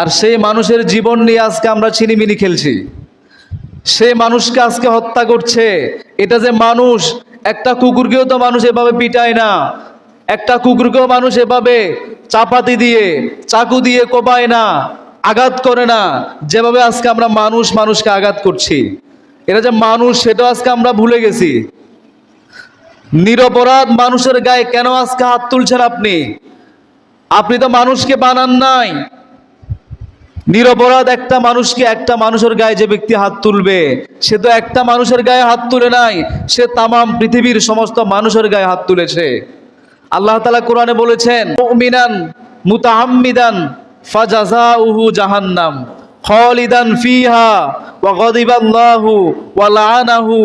আর সেই মানুষের জীবন নিয়ে আজকে আমরা ছিনিমিনি খেলছি। সে মানুষকে আজকে হত্যা করছে। এটা যে মানুষ, একটা কুকুরকেও তো মানুষ এভাবে পিটায় না। একটা কুকুরকেও মানুষ এভাবে চাপাতি দিয়ে, চাকু দিয়ে কোপায় না, আঘাত করে না। যেভাবে আজকে আমরা মানুষ, মানুষকে আঘাত করছি। এটা যে মানুষ, সেটা আজকে আমরা ভুলে গেছি। নিরপরাধ মানুষের গায়ে কেন আজকে হাত তুলছেন আপনি? আপনি তো মানুষকে বানান নাই। নিরপরাধ একটা মানুষকে একটা মানুষের গায়ে যে ব্যক্তি হাত তুলবে, সে তো একটা মানুষের গায়ে হাত তুলে নাই, সে তামাম পৃথিবীর সমস্ত মানুষের গায়ে হাত তুলেছে। আল্লাহ তালা কোরআনে বলেছেন, মুমিনান মুতাহাম্মিদান ফাজাজাউহু জাহান্নাম, খালিদান ফিহা, ওয়া গাদিবাল্লাহু ওয়া লাআনাহু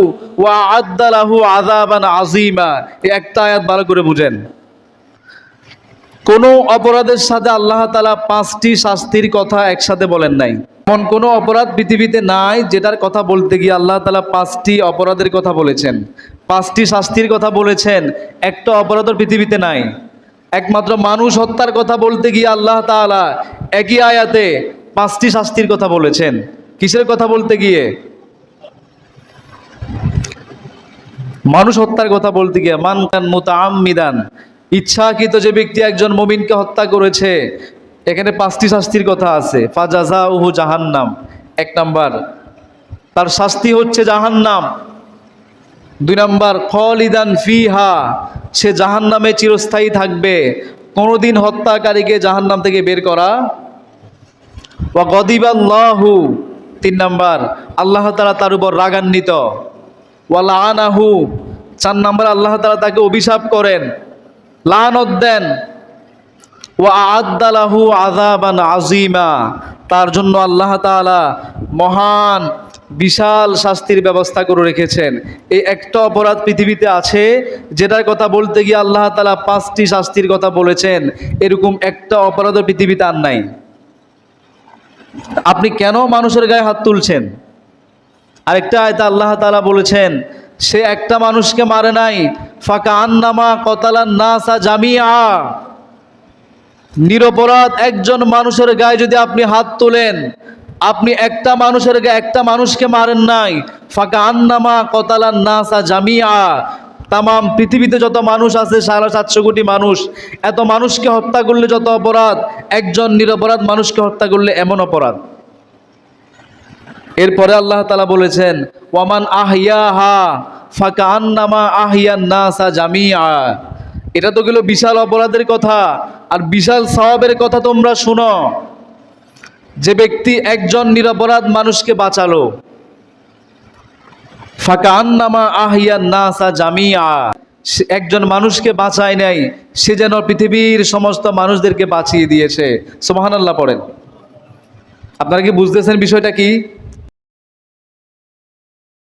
ওয়া আদ্দালাহু আযাবান আযীমা। এই একটা আয়াত ভালো করে বুঝেন। কোনো অপরাধের সাথে আল্লাহ তালা পাঁচটি শাস্তির কথা একসাথে বলেন নাই। এমন কোনো অপরাধ পৃথিবীতে নাই যেটার কথা বলতে গিয়ে আল্লাহ তালা পাঁচটি অপরাধের কথা বলেছেন। পাঁচটি শাস্তির কথা বলেছেন, একটা অপরাধের পৃথিবীতে নাই। একমাত্র মানুষ হত্যার কথা বলতে গিয়ে আল্লাহ তাআলা একই আয়াতে পাঁচটি শাস্তির কথা বলেছেন। কিসের কথা বলতে গিয়ে? মানুষ হত্যার কথা বলতে গিয়ে, মান কান মুতাআম্মিদান ইচ্ছাকৃত যে ব্যক্তি একজন মুমিনকে হত্যা করেছে, এখানে পাঁচটি শাস্তির কথা আছে। ফাজাজা উহু জাহান্নাম, এক নাম্বার। তার শাস্তি হচ্ছে জাহান্নাম। দুই নাম্বার, খলিদান ফিহা, সে জাহান্নামে চিরস্থায়ী থাকবে। কোনোদিন হত্যাকারীকে জাহান্নাম থেকে বের করা ওয়া গদিবাল্লাহু। তিন নাম্বার, আল্লাহ তাআলা তার উপর রাগান্বিত। ওয়ালা আনাহু চার নাম্বার, আল্লাহ তাআলা তাকে অভিশাপ করেন। লানত দেন। ও আদালাহু আযাবান আজিমা তার জন্য আল্লাহ তাআলা মহান, বিশাল শাস্তির ব্যবস্থা করে রেখেছেন। এই একটা অপরাধ পৃথিবীতে আছে, যেটার কথা বলতে গিয়ে আল্লাহ তালা পাঁচটি শাস্তির কথা বলেছেন। এরকম একটা অপরাধ পৃথিবীতে আর নাই। আপনি কেন মানুষের গায়ে হাত তুলছেন? আরেকটা আয়তা আল্লাহ তাআলা বলেছেন সে একটা মানুষকে মারে নাই। ফাঁকা আন্নামা কতালান নাসা জামিয়া নিরপরাধ একজন মানুষের গায়ে যদি আপনি হাত তোলেন, আপনি একটা মানুষের গায়ে একটা মানুষকে মারেন নাই। ফাঁকা আন্নামা কতালান নাসা জামিয়া তামাম পৃথিবীতে যত মানুষ আছে, সাড়ে সাতশো কোটি মানুষ, এত মানুষকে হত্যা করলে যত অপরাধ, একজন নিরপরাধ মানুষকে হত্যা করলে এমন অপরাধ। এরপরে আল্লাহ তালা বলেছেন, ওয়ামান আহিয়াহা ফাঁকা আন্নামা আহিয়ান নাসা জামিয়া এটা তো গেল বিশাল অপরাধের কথা, আর বিশাল সওয়াবের কথা তোমরা শুনো। যে ব্যক্তি একজন নিরপরাধ মানুষকে বাঁচালো। ফাঁকা আন্নামা আহিয়ান নাসা জামিয়া একজন মানুষকে বাঁচায় নাই, সে যেন পৃথিবীর সমস্ত মানুষদেরকে বাঁচিয়ে দিয়েছে। সোমাহান আল্লাহ পড়েন। আপনারা কি বুঝতেছেন বিষয়টা কি?